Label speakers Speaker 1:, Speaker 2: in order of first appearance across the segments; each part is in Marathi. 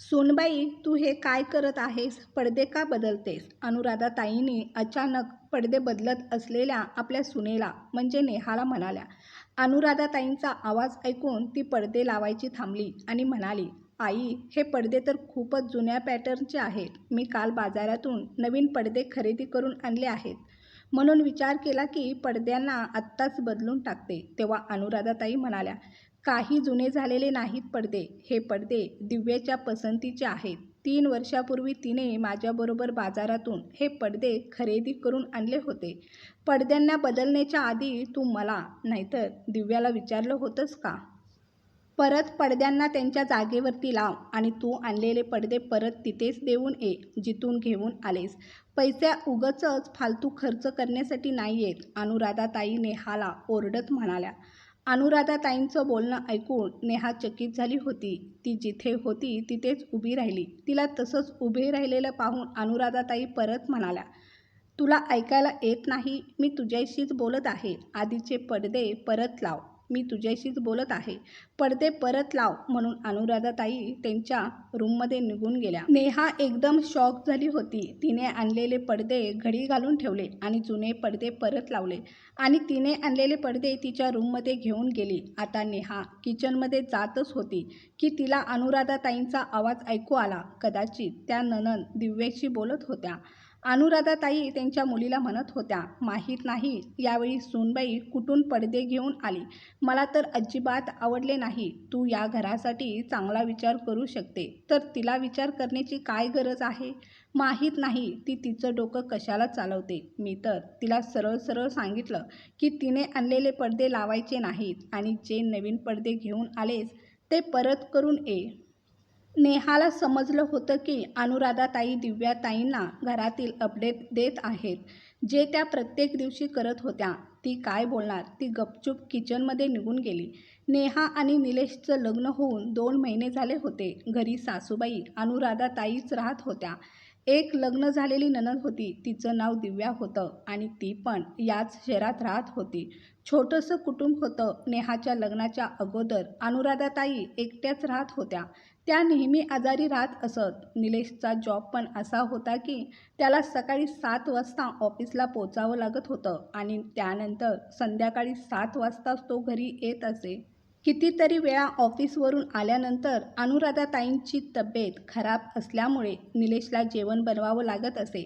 Speaker 1: सोनबाई तू हे काय करत आहेस? पडदे का बदलतेस? अनुराधाताईंनी अचानक पडदे बदलत असलेल्या आपल्या सुनेला म्हणजे नेहाला म्हणाल्या. अनुराधाताईंचा आवाज ऐकून ती पडदे लावायची थांबली आणि म्हणाली आई हे पडदे तर खूपच जुन्या पॅटर्नचे आहेत. मी काल बाजारातून नवीन पडदे खरेदी करून आणले आहेत. म्हणून विचार केला की पडद्यांना आत्ताच बदलून टाकते तेव्हा अनुराधाताई म्हणाल्या. काही जुने झालेले नाहीत पडदे. हे पडदे दिव्याच्या पसंतीचे आहेत. तीन वर्षापूर्वी तिने माझ्याबरोबर बाजारातून हे पडदे खरेदी करून आणले होते. पडद्यांना बदलण्याच्या आधी तू मला नाहीतर दिव्याला विचारलं होतंस का? परत पडद्यांना त्यांच्या जागेवरती लाव आणि तू आणलेले पडदे परत तिथेच देऊन ये जिथून घेऊन आलेस. पैसे उगचच फालतू खर्च करण्यासाठी नाही येत अनुराधाताई नेहाला ओरडत म्हणाल्या. अनुराधाताईंचं बोलणं ऐकून नेहा चकित झाली होती. ती जिथे होती तिथेच उभी राहिली. तिला तसंच उभे राहिलेलं पाहून अनुराधाताई परत म्हणाल्या तुला ऐकायला येत नाही मी तुझ्याशीच बोलत आहे. आधीचे पडदे परत लाव. मी तुझ्याशीच बोलत आहे. पडदे परत लाव म्हणून अनुराधाताई त्यांच्या रूममध्ये निघून गेल्या. नेहा एकदम शॉक झाली होती. तिने आणलेले पडदे घडी घालून ठेवले आणि जुने पडदे परत लावले. आणि तिने आणलेले पडदे तिच्या रूममध्ये घेऊन गेली. आता नेहा किचनमध्ये जातच होती की तिला अनुराधाताईंचा आवाज ऐकू आला. कदाचित त्या ननन दिव्याशी बोलत होत्या. अनुराधाताई त्यांच्या मुलीला म्हणत होत्या माहीत नाही यावेळी सूनबाई कुठून पडदे घेऊन आली? मला तर अजिबात आवडले नाही. तू या घरासाठी चांगला विचार करू शकते. तर तिला विचार करण्याची काय गरज आहे? माहीत नाही. ती तिचं डोकं कशाला चालवते? मी तर तिला सरळ सरळ सांगितलं की तिने आणलेले पडदे लावायचे नाहीत आणि जे नवीन पडदे घेऊन आलेस ते परत करून ये. नेहाला समजलं होतं की अनुराधाताई दिव्याताईंना घरातील अपडेट देत आहेत. जे त्या प्रत्येक दिवशी करत होत्या. ती काय बोलणार? ती गपचूप किचनमध्ये निघून गेली. नेहा आणि निलेशचं लग्न होऊन दोन महिने झाले होते. घरी सासूबाई अनुराधाताईच राहत होत्या. एक लग्न झालेली ननद होती. तिचं नाव दिव्या होतं आणि ती पण याच शहरात राहत होती. छोटंसं कुटुंब होतं नेहाच्या लग्नाच्या अगोदर. अनुराधाताई एकट्याच राहत होत्या. त्या नेहमी आजारी राहत असत. निलेशचा जॉब पण असा होता की त्याला सकाळी सात वाजता ऑफिसला पोचावं लागत होतं आणि त्यानंतर संध्याकाळी सात वाजताच तो घरी येत असे. कितीतरी वेळा ऑफिसवरून आल्यानंतर अनुराधाताईंची तब्येत खराब असल्यामुळे निलेशला जेवण बनवावं लागत असे.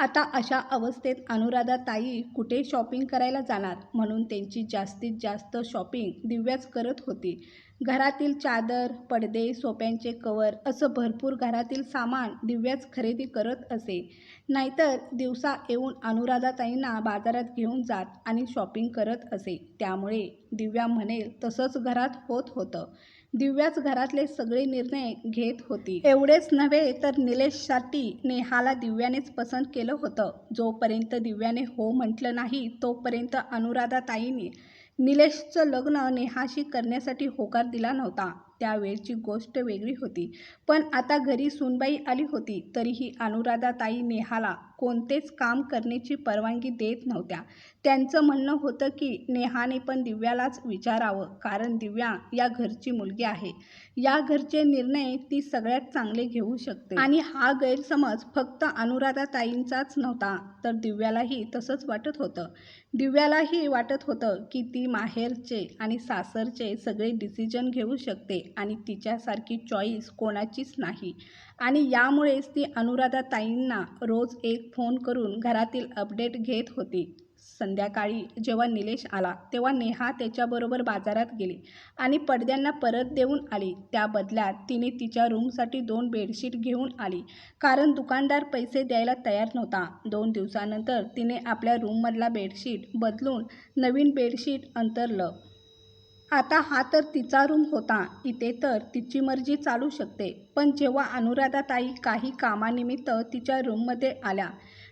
Speaker 1: आता अशा अवस्थेत अनुराधाताई कुठे शॉपिंग करायला जाणार? म्हणून त्यांची जास्तीत जास्त शॉपिंग दिव्याच करत होती. घरातील चादर पडदे सोप्यांचे कवर असं भरपूर घरातील सामान दिव्याच खरेदी करत असे. नाहीतर दिवसा येऊन अनुराधाताईंना बाजारात घेऊन जात आणि शॉपिंग करत असे. त्यामुळे दिव्या म्हणेल तसंच घरात होत होतं. दिव्याच घरातले सगळे निर्णय घेत होती. एवढेच नव्हे तर निलेशसाठी नेहाला दिव्यानेच पसंत केलं होतं. जोपर्यंत दिव्याने हो म्हटलं नाही तोपर्यंत अनुराधाताईने निलेशचं लग्न नेहाशी करण्यासाठी होकार दिला नव्हता. त्यावेळची गोष्ट वेगळी होती. पण आता घरी सुनबाई आली होती तरीही अनुराधाताई नेहाला कोणतेच काम करण्याची परवानगी देत नव्हत्या. त्यांचं म्हणणं होतं की नेहाने पण दिव्यालाच विचारावं कारण दिव्या या घरची मुलगी आहे. या घरचे निर्णय ती सगळ्यात चांगले घेऊ शकते. आणि हा गैरसमज फक्त अनुराधाताईंचाच नव्हता तर दिव्यालाही तसंच वाटत होतं. दिव्यालाही वाटत होतं की ती माहेरचे आणि सासरचे सगळे डिसिजन घेऊ शकते आणि तिच्यासारखी चॉईस कोणाचीच नाही. आणि यामुळेच ती अनुराधाताईंना रोज एक फोन करून घरातील अपडेट घेत होती. संध्याकाळी जेव्हा निलेश आला तेव्हा नेहा त्याच्याबरोबर बाजारात गेली आणि पडद्यांना परत देऊन आली. त्या बदल्यात तिने तिच्या रूमसाठी दोन बेडशीट घेऊन आली. कारण दुकानदार पैसे द्यायला तयार नव्हता. दोन दिवसानंतर तिने आपल्या रूममधला बेडशीट बदलून नवीन बेडशीट अंतरलं. आता हा तर तिचा रूम होता. इथे तर तिची मर्जी चालू शकते. पण जेव्हा अनुराधाताई काही कामानिमित्त तिच्या रूममध्ये आल्या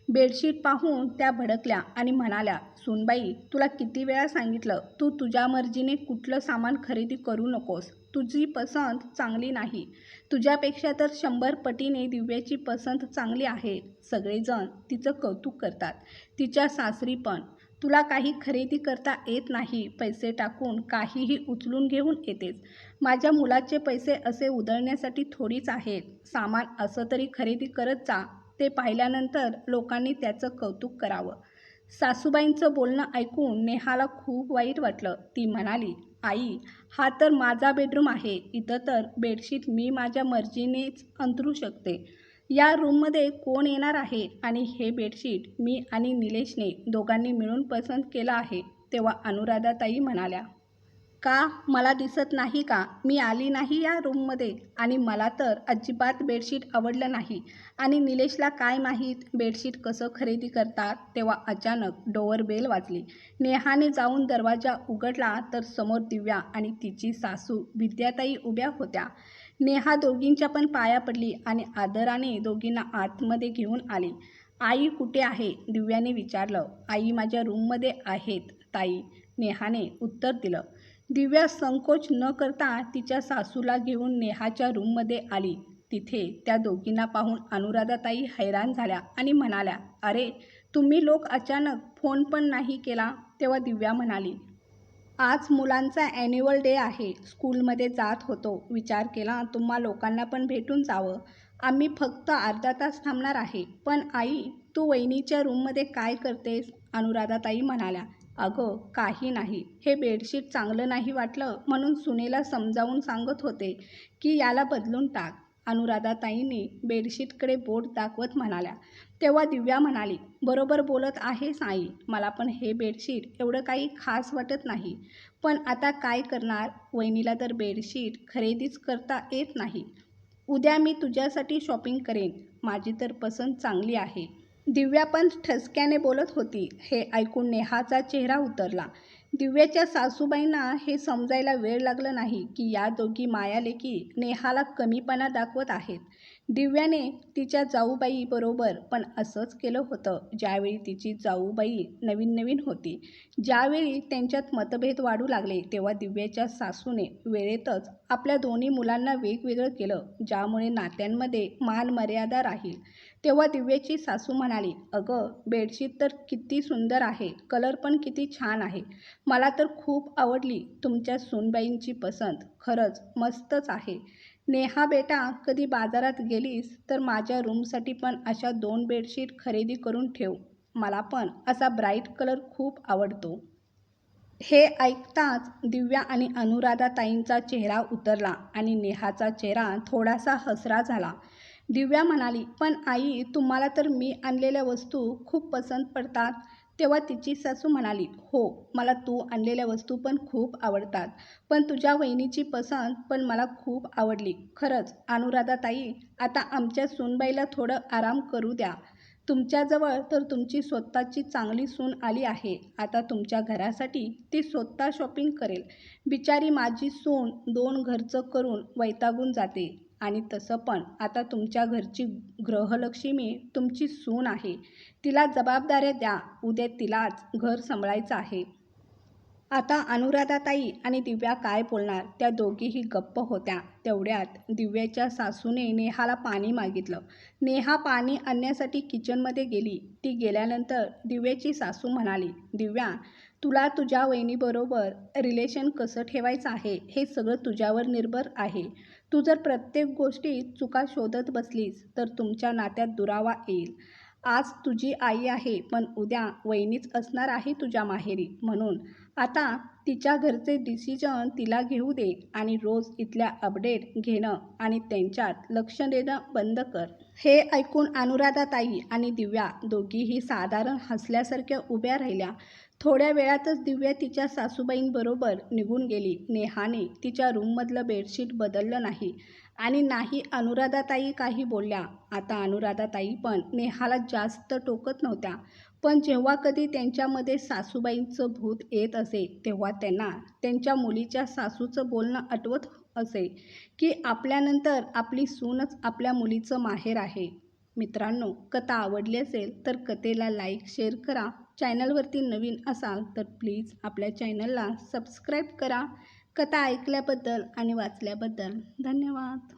Speaker 1: बेडशीट पाहून त्या भडकल्या आणि म्हणाल्या सुनबाई तुला किती वेळा सांगितलं तू तुझ्या मर्जीने कुठलं सामान खरेदी करू नकोस. तुझी पसंत चांगली नाही. तुझ्यापेक्षा तर शंभर पटीने दिव्याची पसंत चांगली आहे. सगळेजण तिचं कौतुक करतात. तिच्या सासरी पण. तुला काही खरेदी करता येत नाही पैसे टाकून काहीही उचलून घेऊन येतेस. माझ्या मुलाचे पैसे असे उधळण्यासाठी थोडीच आहेत. सामान असं तरी खरेदी करत जा. ते पाहिल्यानंतर लोकांनी त्याचं कौतुक करावं. सासूबाईंचं बोलणं ऐकून नेहाला खूप वाईट वाटलं. ती म्हणाली आई हा तर माझा बेडरूम आहे. इथं तर बेडशीट मी माझ्या मर्जीनेच अंतरू शकते. या रूममध्ये कोण येणार आहे आणि हे बेडशीट मी आणि निलेशने दोघांनी मिळून पसंत केलं आहे तेव्हा अनुराधाताई म्हणाल्या. का? मला दिसत नाही का? मी आली नाही या रूममध्ये आणि मला तर अजिबात बेडशीट आवडलं नाही. आणि निलेशला काय माहीत बेडशीट कसं खरेदी करतात? तेव्हा अचानक डोअर बेल वाजली. नेहाने जाऊन दरवाजा उघडला तर समोर दिव्या आणि तिची सासू विद्याताई उभ्या होत्या. नेहा दोघींच्या पण पाया पडली आणि आदराने दोघींना आतमध्ये घेऊन आली. आई कुठे आहे? दिव्याने विचारलं. आई माझ्या रूममध्ये आहेत ताई नेहाने उत्तर दिलं. दिव्या संकोच न करता तिच्या सासूला घेऊन नेहाच्या रूममध्ये आली. तिथे त्या दोघींना पाहून अनुराधाताई हैराण झाल्या आणि म्हणाल्या अरे तुम्ही लोक अचानक फोन पण नाही केला? तेव्हा दिव्या म्हणाली आज मुलांचा ॲन्युअल डे आहे. स्कूलमध्ये जात होतो. विचार केला तुम्हा लोकांना पण भेटून जावं. आम्ही फक्त अर्धा तास थांबणार आहे. पण आई तू वहिनीच्या रूममध्ये काय करतेस? अनुराधाताई म्हणाल्या अगं काही नाही. हे बेडशीट चांगलं नाही वाटलं म्हणून सुनेला समजावून सांगत होते की याला बदलून टाक. अनुराधाताईंनी बेडशीटकडे बोट दाखवत म्हणाल्या. तेव्हा दिव्या म्हणाली बरोबर बोलत आहेस आई मला पण हे बेडशीट एवढं काही खास वाटत नाही. पण आता काय करणार? वहिनीला तर बेडशीट खरेदीच करता येत नाही. उद्या मी तुझ्यासाठी शॉपिंग करेन. माझी तर पसंत चांगली आहे. दिव्या पण ठसक्याने बोलत होती. हे ऐकून नेहाचा चेहरा उतरला. दिव्याच्या सासूबाईंना हे समजायला वेळ लागला नाही की या दोघी मायालेकी नेहाला कमीपणा दाखवत आहेत. दिव्याने तिच्या जाऊबाईबरोबर पण असंच केलं होतं. ज्यावेळी तिची जाऊबाई नवीन नवीन होती ज्यावेळी त्यांच्यात मतभेद वाढू लागले तेव्हा दिव्याच्या सासूने वेळेतच आपल्या दोन्ही मुलांना वेगवेगळं केलं ज्यामुळे नात्यांमध्ये मान मर्यादा राहील. तेव्हा दिव्याची सासू म्हणाली अगं बेडशीट तर किती सुंदर आहे कलर पण किती छान आहे. मला तर खूप आवडली तुमच्या सूनबाईंची पसंत. खरंच मस्तच आहे. नेहा बेटा कधी बाजारात गेलीस तर माझ्या रूमसाठी पण अशा दोन बेडशीट खरेदी करून ठेव. मला पण असा ब्राईट कलर खूप आवडतो. हे ऐकताच दिव्या आणि अनुराधाताईंचा चेहरा उतरला आणि नेहाचा चेहरा थोडासा हसरा झाला. दिव्या म्हणाली पण आई तुम्हाला तर मी आणलेल्या वस्तू खूप पसंत पडतात. तेव्हा तिची सासू म्हणाली हो मला तू आणलेल्या वस्तू पण खूप आवडतात. पण तुझ्या वहिनीची पसंत पण मला खूप आवडली. खरंच अनुराधाताई आता आमच्या सुनबाईला थोडं आराम करू द्या. तुमच्याजवळ तर तुमची स्वतःची चांगली सून आली आहे. आता तुमच्या घरासाठी ती स्वतः शॉपिंग करेल. बिचारी माझी सून दोन घरचं करून वैतागून जाते. आणि तसं पण आता तुमच्या घरची गृहलक्ष्मी तुमची सून आहे. तिला जबाबदाऱ्या द्या. उद्या तिलाच घर सांभाळायचं आहे. आता अनुराधाताई आणि दिव्या काय बोलणार? त्या दोघीही गप्प होत्या. तेवढ्यात दिव्याच्या सासूने नेहाला पाणी मागितलं. नेहा पाणी आणण्यासाठी किचनमध्ये गेली. ती गेल्यानंतर दिव्याची सासू म्हणाली दिव्या तुला तुझ्या वहिनीबरोबर रिलेशन कसं ठेवायचं आहे? हे सगळं तुझ्यावर निर्भर आहे. तू जर प्रत्येक गोष्टीत चुका शोधत बसलीस तर तुमच्या नात्यात दुरावा येईल. आज तुझी आई आहे पण उद्या वहिनीच असणार आहे तुझ्या माहेरी म्हणून. आता तिच्या घरचे डिसिजन तिला घेऊ दे आणि रोज इथल्या अपडेट घेणं आणि त्यांच्यात लक्ष देणं बंद कर. हे ऐकून अनुराधाताई आणि दिव्या दोघीही साधारण हसल्यासारख्या उभ्या राहिल्या. थोड्या वेळातच दिव्या तिच्या सासूबाईंबरोबर निघून गेली. नेहाने तिच्या रूममधलं बेडशीट बदललं नाही आणि नाही अनुराधाताई काही बोलल्या. आता अनुराधाताई पण नेहाला जास्त टोकत नव्हत्या. पण जेव्हा कधी त्यांच्यामध्ये सासूबाईंचं भूत येत असे तेव्हा त्यांना त्यांच्या मुलीच्या सासूचं बोलणं आठवत असे की आपल्यानंतर आपली सूनच आपल्या मुलीचं माहेर आहे. मित्रांनो कथा आवडली असेल तर कथेला लाईक शेअर करा. चॅनलवरती नवीन असाल तर प्लीज आपल्या चॅनलला सबस्क्राईब करा. कथा ऐकल्याबद्दल आणि वाचल्याबद्दल धन्यवाद.